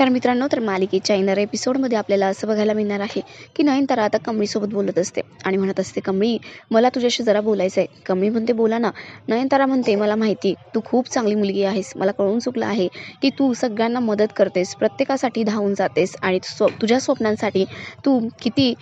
नमस्कार मित्रांनो तर मालिकेच्या येणाऱ्या एपिसोडमध्ये आपल्याला असं बघायला मिळणार आहे की नयनतारा आता कमळीसोबत बोलत असते आणि म्हणत असते कमळी मला तुझ्याशी जरा बोलायचं आहे कमळी म्हणते बोला ना. नयनतारा म्हणते मला माहिती तू खूप चांगली मुलगी आहेस. मला कळून चुकलं आहे की तू सगळ्यांना मदत करतेस प्रत्येकासाठी धावून जातेस आणि स्व तुझ्या स्वप्नांसाठी तू किती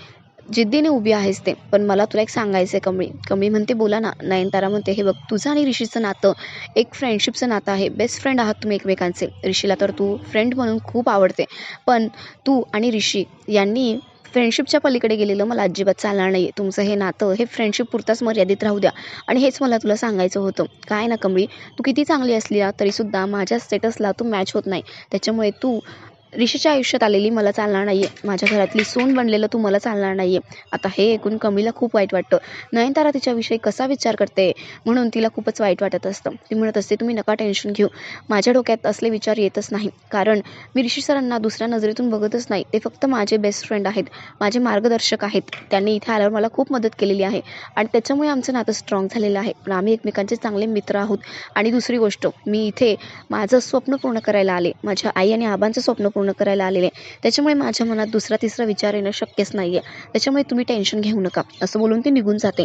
जिद्दीने उभी आहेस ते. पण मला तुला एक सांगायचं आहे कमळी कमळी म्हणते बोला ना. नयनतारा म्हणते हे बघ तुझं आणि ऋषीचं नातं एक फ्रेंडशिपचं नातं आहे. बेस्ट फ्रेंड आहात तुम्ही एकमेकांचे. ऋषीला तर तू फ्रेंड म्हणून खूप आवडते. पण तू आणि ऋषी यांनी फ्रेंडशिपच्या पलीकडे गेलेलं मला अजिबात चालणार नाही तुमचं हे नातं हे फ्रेंडशिप पुरताच मर्यादित राहू द्या. आणि हेच मला तुला सांगायचं होतं. काय ना कमळी तू किती चांगली असली ना तरीसुद्धा माझ्या स्टेटसला तू मॅच होत नाही. त्याच्यामुळे तू ऋषीच्या आयुष्यात आलेली मला चालणार नाही आहे माझ्या घरातली सून बनलेलं तू मला चालणार नाही आहे आता हे ऐकून कमीला खूप वाईट वाटतं. नयनतारा तिच्याविषयी कसा विचार करते म्हणून तिला खूपच वाईट वाटत असतं. ती म्हणत असते तुम्ही नका टेन्शन घेऊ. माझ्या डोक्यात असले विचार येतच नाही. कारण मी ऋषी सरांना दुसऱ्या नजरेतून बघतच नाही. ते फक्त माझे बेस्ट फ्रेंड आहेत. माझे मार्गदर्शक आहेत. त्यांनी इथे आल्यावर मला खूप मदत केलेली आहे. आणि त्याच्यामुळे आमचं नातं स्ट्रॉंग झालेलं आहे. पण आम्ही एकमेकांचे चांगले मित्र आहोत. आणि दुसरी गोष्ट मी इथे माझं स्वप्न पूर्ण करायला आले. माझ्या आई आणि आबांचं स्वप्न पूर्ण करायला आलेले. त्याच्यामुळे माझ्या मनात दुसरा तिसरा विचार येणं शक्यच नाही आहे त्याच्यामुळे तुम्ही टेन्शन घेऊ नका. असं बोलून ती निघून जाते.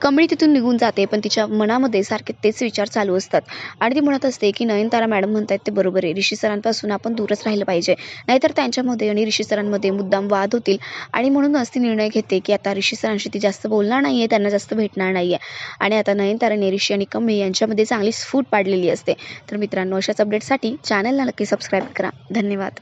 कमळी तिथून निघून जाते पण तिच्या मनामध्ये सारखे तेच विचार चालू असतात. आणि ती म्हणत असते की नयनतारा मॅडम म्हणतायत ते बरोबर आहे. ऋषी सरांपासून आपण दूरच राहिलं पाहिजे. नाहीतर त्यांच्यामध्ये आणि ऋषी सरांमध्ये मुद्दाम वाद होतील. आणि म्हणूनच ती निर्णय घेते की आता ऋषी सरांशी ती जास्त बोलणार नाही आहे त्यांना जास्त भेटणार नाही आहे आणि आता नयनताराने ऋषी आणि कमळी यांच्यामध्ये चांगली फूट पाडलेली असते. तर मित्रांनो अशाच अपडेटसाठी चॅनलला नक्की सबस्क्राईब करा. धन्यवाद.